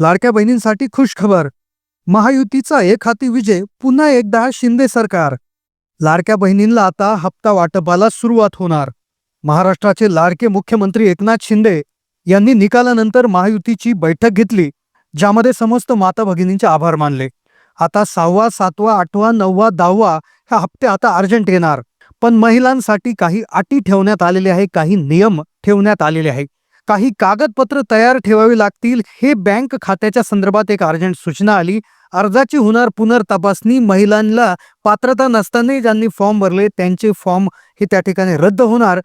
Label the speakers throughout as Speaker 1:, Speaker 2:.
Speaker 1: लाडक्या बहिणींसाठी खुश खबर महायुतीचा एक हाती विजय पुन्हा एकदा शिंदे सरकार. लाडक्या बहिणींना आता हप्ता वाटपाला सुरुवात होणार. महाराष्ट्राचे लाडके मुख्यमंत्री एकनाथ शिंदे यांनी निकालानंतर महायुतीची बैठक घेतली ज्यामध्ये समस्त माता भगिनींचे आभार मानले. आता सहावा सातवा आठवा नववा दहावा ह्या हप्ते आता अर्जंट येणार. पण महिलांसाठी काही अटी ठेवण्यात आलेले आहे काही नियम ठेवण्यात आलेले आहे काही कागदपत्र तयार ठेवावी लागतील हे बँक खात्याच्या संदर्भात एक अर्जंट सूचना आली. अर्जाची होणार पुनर्तपासणी महिलांना पात्रता नसतानाही ज्यांनी फॉर्म भरले त्यांचे फॉर्म हे त्या ठिकाणी रद्द होणार.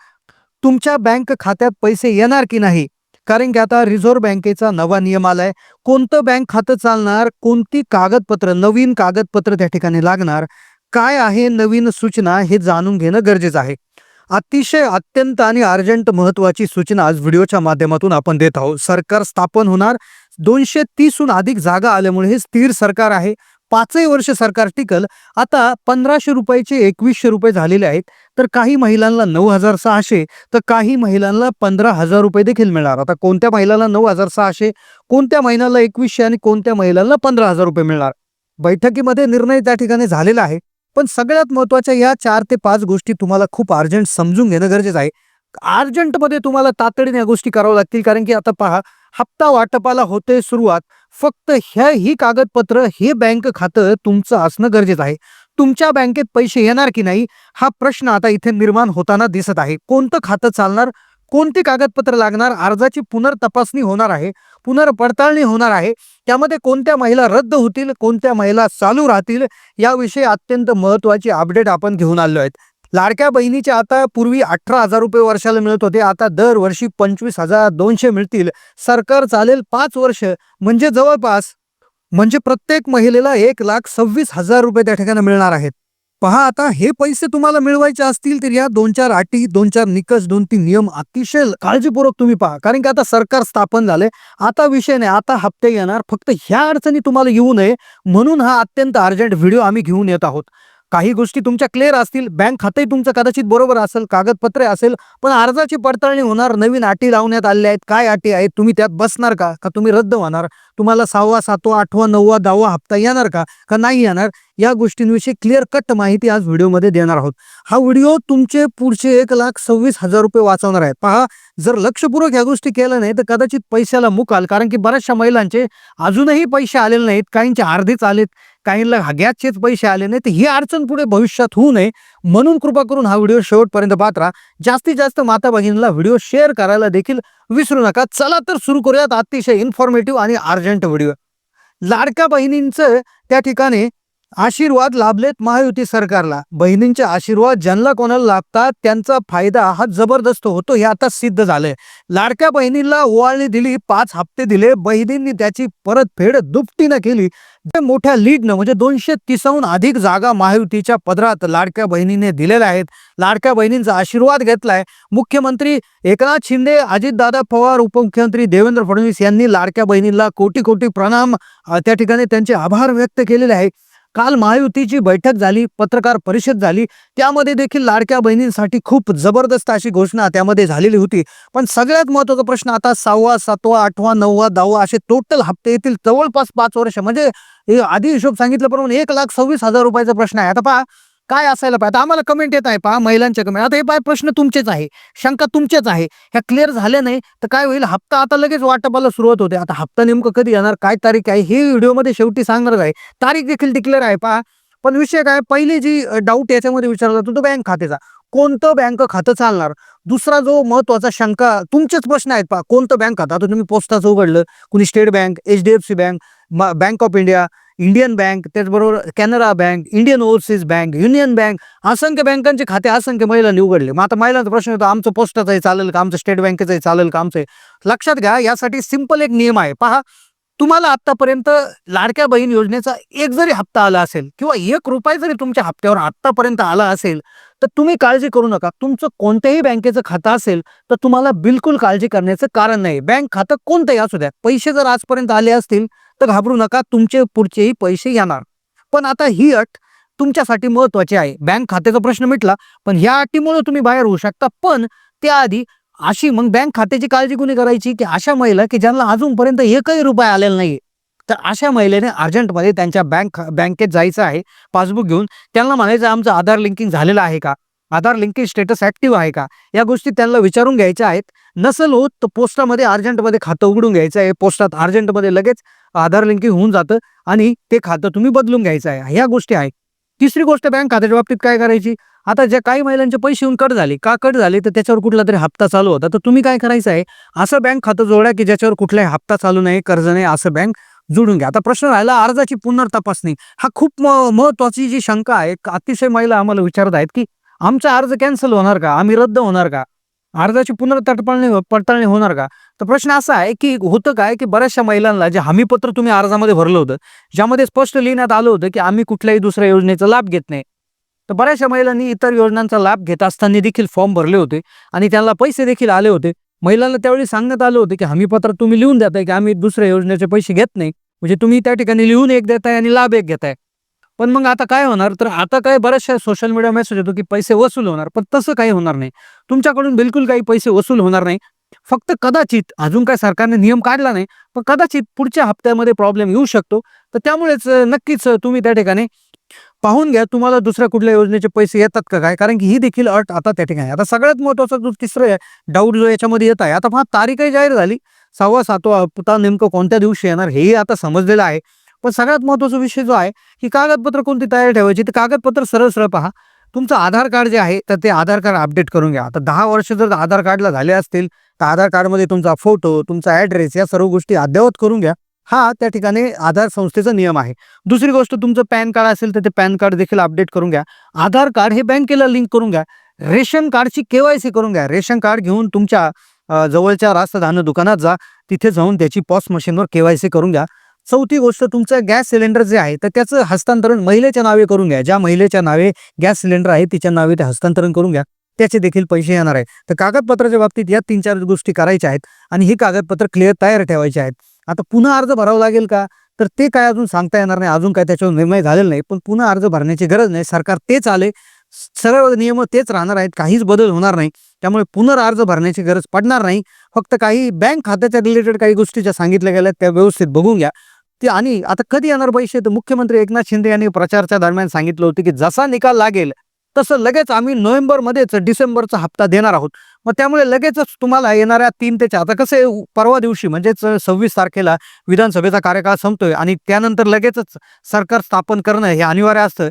Speaker 1: तुमच्या बँक खात्यात पैसे येणार की नाही? कारण की आता रिझर्व्ह बँकेचा नवा नियम आलाय. कोणतं बँक खातं चालणार कोणती कागदपत्र नवीन कागदपत्र त्या ठिकाणी लागणार? काय आहे नवीन सूचना हे जाणून घेणं गरजेचं आहे. अतिशय अत्यंत आणि अर्जंट महत्वाची सूचना आज व्हिडिओच्या माध्यमातून आपण देत आहोत. सरकार स्थापन होणार दोनशे तीसहून अधिक जागा आल्यामुळे हे स्थिर सरकार आहे. पाचही वर्ष सरकार टिकल. आता पंधराशे रुपयाचे एकवीसशे रुपये झालेले आहेत. तर काही महिलांना नऊ हजार सहाशे तर काही महिलांना पंधरा हजार रुपये देखील मिळणार. आता कोणत्या महिलांना नऊ हजार सहाशे कोणत्या महिन्याला एकवीसशे आणि कोणत्या महिलांना पंधरा हजार रुपये मिळणार? बैठकीमध्ये निर्णय त्या ठिकाणी झालेला आहे. पण सगळ्यात महत्त्वाच्या या चार ते पाच गोष्टी तुम्हाला खूप अर्जंट समजून घेणं गरजेचं आहे. अर्जंटमध्ये तुम्हाला तातडीने या गोष्टी कराव्या लागतील. कारण की आता पहा हप्ता वाटपाला होते सुरुवात. फक्त ह्या ही कागदपत्र हे बँक खातं तुमचं असणं गरजेचं आहे. तुमच्या बँकेत पैसे येणार की नाही हा प्रश्न आता इथे निर्माण होताना दिसत आहे. कोणतं खातं चालणार? कोणती कागदपत्र लागणार? अर्जाची पुनर्तपासणी होणार आहे पुनर्पडताळणी होणार आहे. त्यामध्ये कोणत्या महिला रद्द होतील कोणत्या महिला चालू राहतील याविषयी अत्यंत महत्वाची अपडेट आपण घेऊन आलो आहेत. लाडक्या बहिणीचे आता पूर्वी अठरा हजार रुपये वर्षाला मिळत होते आता दरवर्षी पंचवीस हजार दोनशे मिळतील. सरकार चालेल पाच वर्ष म्हणजे जवळपास म्हणजे प्रत्येक महिलेला एक लाख सव्वीस हजार रुपये त्या ठिकाणी मिळणार आहेत. पहा आता हे पैसे तुम्हाला मिळवायचे असतील तर या दोन चार अटी दोन चार निकष दोन तीन नियम अतिशय काळजीपूर्वक तुम्ही पहा. कारण की आता सरकार स्थापन झाले आता विषय नाही. आता हप्ते येणार. फक्त ह्या अडचणी तुम्हाला येऊ नये. म्हणून हा अत्यंत अर्जंट व्हिडिओ आम्ही घेऊन येत आहोत. काही गोष्टी तुमच्या क्लिअर असतील. बँक खातंही तुमचं कदाचित बरोबर असेल कागदपत्रे असेल पण अर्जाची पडताळणी होणार. नवीन अटी लावण्यात आल्या आहेत. काय अटी आहेत? तुम्ही त्यात बसणार का? का तुम्ही रद्द होणार? तुम्हाला सहावा सातवा आठवा नववा दहावा हप्ता येणार का? का नाही येणार? या गोष्टींविषयी क्लिअर कट माहिती आज व्हिडिओमध्ये देणार आहोत. हा व्हिडिओ तुमचे पुढचे एक लाख सव्वीस हजार रुपये वाचवणार आहेत पहा जर लक्षपूर्वक ह्या गोष्टी केल्या नाही तर कदाचित पैशाला मुकाल. कारण की बऱ्याचशा महिलांचे अजूनही पैसे आलेले नाहीत. काहींचे अर्धेच आलेत. काहींना हग्याचेच पैसे आले नाही तर ही अडचण पुढे भविष्यात होऊ नये. म्हणून कृपा करून हा व्हिडिओ शेवटपर्यंत पाहत राहा. जास्तीत जास्त माता भगिनीला व्हिडिओ शेअर करायला देखील विसरू नका. चला तर सुरू करूयात अतिशय इन्फॉर्मेटिव्ह आणि अर्जंट व्हिडिओ. लाडक्या बहिणींचं त्या ठिकाणी आशीर्वाद लाभलेत महायुती सरकारला. बहिणींचे आशीर्वाद ज्यांना कोणाला लाभतात त्यांचा फायदा हा जबरदस्त होतो हे आता सिद्ध झालंय. लाडक्या बहिणींना ओवाळणी दिली पाच हप्ते दिले बहिणींनी त्याची परतफेड दुपटीनं केली. जे मोठ्या लीडनं म्हणजे दोनशे तीसहून अधिक जागा महायुतीच्या पदरात लाडक्या बहिणीने दिलेल्या आहेत. लाडक्या बहिणींचा आशीर्वाद घेतलाय. मुख्यमंत्री एकनाथ शिंदे अजितदादा पवार उपमुख्यमंत्री देवेंद्र फडणवीस यांनी लाडक्या बहिणींना कोटी कोटी प्रणाम त्या ठिकाणी त्यांचे आभार व्यक्त केलेले आहे काल महायुतीची बैठक झाली पत्रकार परिषद झाली. त्यामध्ये देखील लाडक्या बहिणींसाठी खूप जबरदस्त अशी घोषणा त्यामध्ये झालेली होती. पण सगळ्यात महत्त्वाचा प्रश्न आता सहावा सातवा आठवा नववा दहावा असे टोटल हप्ते येतील जवळपास पाच वर्ष. म्हणजे आधी हिशोब सांगितल्याप्रमाणे एक लाख सव्वीस हजार रुपयाचा प्रश्न आहे. आता पहा काय असायला पाहिजे? आता आम्हाला कमेंट येत आहे पहा महिलांच्या कमेंट आता हे पाय प्रश्न तुमचेच आहे. शंका तुमचेच आहे. ह्या क्लिअर झाल्या नाही तर काय होईल? हप्ता आता लगेच वाटपाला सुरुवात होते. आता हप्ता नेमकं कधी येणार? काय तारीख आहे? हे व्हिडिओमध्ये शेवटी सांगणार आहे. तारीख देखील डिक्लेअर आहे पहा. पण विषय काय? पहिले जी डाऊट याच्यामध्ये विचारला जातो तो बँक खात्याचा. कोणतं बँक खातं चालणार? दुसरा जो महत्त्वाचा शंका तुमचेच प्रश्न आहेत पहा. कोणतं बँक खातं? आता तुम्ही पोस्टाचं उघडलं. कुणी state bank H D F C bank bank of India Indian bank त्याचबरोबर Canara bank Indian overseas bank union bank असंख्य बँकांचे खाते असंख्य महिलांनी उघडले. मग आता महिलांचा प्रश्न होतो आमचं पोस्टाचंही चालेल का? आमचं स्टेट बँकेचंही चालेल का? आमचं लक्षात घ्या यासाठी सिंपल एक नियम आहे. पहा तुम्हाला आतापर्यंत लाडक्या बहीण योजनेचा एक जरी हप्ता आला असेल किंवा एक रुपये जरी तुमच्या हप्त्यावर आत्तापर्यंत आला असेल तर तुम्ही काळजी करू नका. तुमचं कोणत्याही बँकेचं खातं असेल तर तुम्हाला बिलकुल काळजी करण्याचं कारण नाही. बँक खातं कोणतंही असू द्या. पैसे जर आजपर्यंत आले असतील तर घाबरू नका तुमचे पुढचेही पैसे येणार. पण आता ही अट तुमच्यासाठी महत्वाची आहे. बँक खात्याचा प्रश्न मिटला पण ह्या अटीमुळे तुम्ही बाहेर होऊ शकता. पण त्याआधी अशी मग बँक खात्याची काळजी कुणी करायची? की अशा महिला की ज्यांना अजूनपर्यंत एकही रुपया आलेला नाही तर अशा महिलेने अर्जंटमध्ये त्यांच्या बँक बँकेत जायचं आहे पासबुक घेऊन. त्यांना म्हणायचं आमचं आधार लिंकिंग झालेलं आहे का? आधार लिंकिंग स्टेटस ॲक्टिव्ह आहे का? या गोष्टी त्यांना विचारून घ्यायच्या आहेत. नसल होत तर पोस्टामध्ये अर्जंटमध्ये खातं उघडून घ्यायचं आहे. पोस्टात अर्जंटमध्ये लगेच आधार लिंकिंग होऊन जातं आणि ते खातं तुम्ही बदलून घ्यायचं आहे. ह्या गोष्टी आहेत. तिसरी गोष्ट बँक खात्याच्या बाबतीत काय करायची? आता ज्या काही महिलांचे पैसे येऊन कट झाले का कट झाले तर त्याच्यावर कुठला तरी हप्ता चालू होता. तर तुम्ही काय करायचं आहे? असं बँक खातं जोडा की ज्याच्यावर कुठलाही हप्ता चालू नाही कर्ज नाही असं बँक जोडून घ्या. आता प्रश्न राहिला अर्जाची पुनर्तपासणी. हा खूप म- महत्वाची जी शंका आहे अतिशय महिला आम्हाला विचारत आहेत की आमचा अर्ज कॅन्सल होणार का? आम्ही रद्द होणार का? अर्जाची पुनर्तडपडणी हो, पडताळणी होणार का? तर प्रश्न असा आहे की होतं काय की बऱ्याचशा महिलांना जे हमीपत्र तुम्ही अर्जामध्ये भरलं होतं ज्यामध्ये स्पष्ट लिहिण्यात आलं होतं की आम्ही कुठल्याही दुसऱ्या योजनेचा लाभ घेत नाही. तर बऱ्याचशा महिलांनी इतर योजनांचा लाभ घेत असताना देखील फॉर्म भरले होते आणि त्यांना पैसे देखील आले होते. महिलांना त्यावेळी सांगण्यात आलं होतं की हमीपत्र तुम्ही लिहून देताय की आम्ही दुसऱ्या योजनेचे पैसे घेत नाही. म्हणजे तुम्ही त्या ठिकाणी लिहून एक देताय आणि लाभ एक घेताय. पण मग आता काय होणार? तर आता काय बऱ्याचशा सोशल मीडिया मेसेज येतो की पैसे वसूल होणार पण तसं काही होणार नाही. तुमच्याकडून बिलकुल काही पैसे वसूल होणार नाही. फक्त कदाचित अजून काय सरकारने नियम काढला नाही पण कदाचित पुढच्या हप्त्यामध्ये प्रॉब्लेम येऊ शकतो. तर त्यामुळेच नक्कीच तुम्ही त्या ठिकाणी पाहून घ्या. तुम्हाला दुसऱ्या कुठल्या योजनेचे पैसे येतात का काय? कारण की ही देखील अट आता त्या ठिकाणी आता सगळ्यात महत्त्वाचा जो तिसरं डाऊट जो याच्यामध्ये येत आहे. आता फार तारीखही जाहीर झाली. सहावा सातवा हप्ता नेमकं कोणत्या दिवशी येणार हेही आता समजलेलं आहे. पण सगळ्यात महत्त्वाचा विषय जो आहे की कागदपत्र कोणती तयार ठेवायची? ते कागदपत्र सरळ सरळ पहा. तुमचं आधार कार्ड जे आहे तर ते आधार कार्ड अपडेट करून घ्या. आता दहा वर्ष जर आधार कार्डला झाले असतील तर आधार कार्डमध्ये तुमचा फोटो तुमचा ॲड्रेस या सर्व गोष्टी अद्ययावत करून घ्या. हा त्या ठिकाणी आधार संस्थेचा नियम आहे. दुसरी गोष्ट तुमचं पॅन कार्ड असेल तर ते पॅन कार्ड देखील अपडेट करून घ्या. आधार कार्ड हे बँकेला लिंक करून घ्या. रेशन कार्डची केवायसी करून घ्या. रेशन कार्ड घेऊन तुमच्या जवळच्या रास्त धान्य दुकानात जा. तिथे जाऊन त्याची पॉस मशीनवर केवायसी करून घ्या. चौथी गोष्ट तुमचं गॅस सिलेंडर जे आहे तर त्याचं हस्तांतरण महिलेच्या नावे करून घ्या. ज्या महिलेच्या नावे गॅस सिलेंडर आहे तिच्या नावे ते हस्तांतरण करून घ्या. त्याचे देखील पैसे येणार आहे. तर कागदपत्राच्या बाबतीत या तीन चार गोष्टी करायच्या आहेत आणि ही कागदपत्र क्लिअर तयार ठेवायची आहेत. आता पुन्हा अर्ज भरावा लागेल का? तर ते काय अजून सांगता येणार नाही. अजून काय त्याच्यावर निर्णय झालेला नाही. पण पुन्हा अर्ज भरण्याची गरज नाही. सरकार तेच आले. सर्व नियम तेच राहणार आहेत. काहीच बदल होणार नाही. त्यामुळे पुनर्ज भरण्याची गरज पडणार नाही. फक्त काही बँक खात्याच्या रिलेटेड काही गोष्टी ज्या सांगितल्या गेल्या त्या व्यवस्थित बघून घ्या. ते आणि आता कधी येणार पैसे? तर मुख्यमंत्री एकनाथ शिंदे यांनी प्रचारच्या दरम्यान सांगितलं होतं की जसा निकाल लागेल तसं लगेच आम्ही नोव्हेंबरमध्येच डिसेंबरचा हप्ता देणार आहोत. मग त्यामुळे लगेचच तुम्हाला येणाऱ्या तीन ते चार आता कसं परवा दिवशी म्हणजेच सव्वीस तारखेला विधानसभेचा कार्यकाळ संपतोय आणि त्यानंतर लगेचच सरकार स्थापन करणं हे अनिवार्य असतं.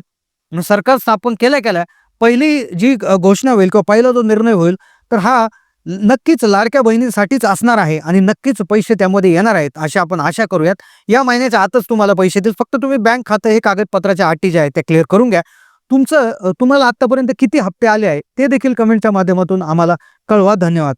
Speaker 1: मग सरकार स्थापन केल्या केल्या पहिली जी घोषणा होईल किंवा पहिला जो निर्णय होईल तर हा नक्कीच लाडक्या बहिणीसाठीच असणार आहे आणि नक्कीच पैसे त्यामध्ये येणार आहेत अशी आपण आशा करूयात. या महिन्याच्या आतच तुम्हाला पैसे देतील फक्त तुम्ही बँक खातं हे कागदपत्राच्या अटी ज्या आहेत त्या क्लिअर करून घ्या. तुमचं तुम्हाला आतापर्यंत किती हप्ते आले आहे ते देखील कमेंटच्या माध्यमातून आम्हाला कळवा. धन्यवाद.